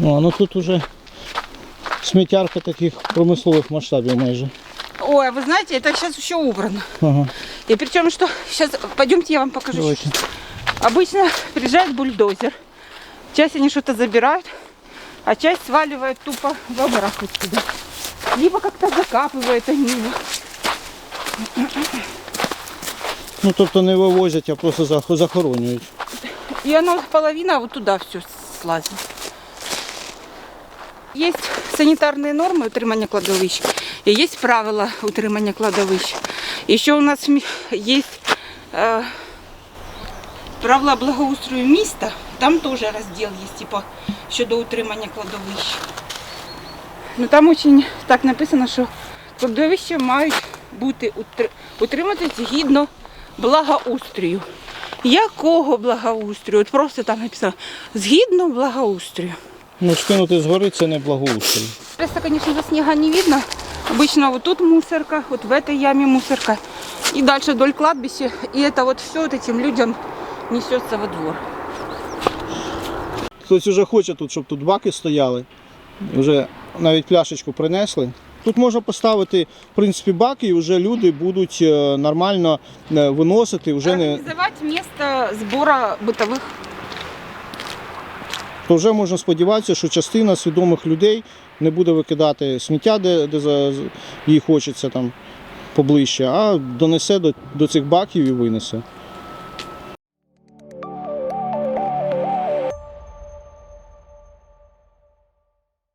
Ну, ну тут уже сміттярка таких промислових масштабів майже. Ой, а вы знаете, это сейчас еще убрано. Ага, И причем, что сейчас, пойдемте, я вам покажу. давайте. Обычно приезжает бульдозер. Часть они что-то забирают, а часть сваливает тупо в образ вот сюда. Либо как-то закапывает они его. Ну тобто не вивозять, а просто зах- захоронюють. И оно половина вот туда все слазит. Есть санитарные нормы утримання кладовищ, и есть правила утримання кладовищ. Еще у нас м- есть э, правила благоустрою міста, там тоже раздел есть, типа, щодо утримання кладовищ. Ну там очень так написано, що кладовища мають бути утр- утриматись згідно благоустрою. Якого благоустрою? От просто там написано згідно благоустрою. Ну, скинути згори це не благоустрій. Просто, конечно, за снега не видно. Обычно вот тут мусорка, вот в этой яме мусорка. И дальше вдоль кладбища. И это вот все вот этим людям несется во двор. Хтось вже хоче тут, щоб тут баки стояли. Вже навіть пляшечку принесли. Тут можна поставити, в принципі, баки, і вже люди будуть е, нормально е, виносити. Вже не Организовать место сбора бытовых то вже можна сподіватися, що частина свідомих людей не буде викидати сміття, де, де їй хочеться там поближче, а донесе до, до цих баків і винесе.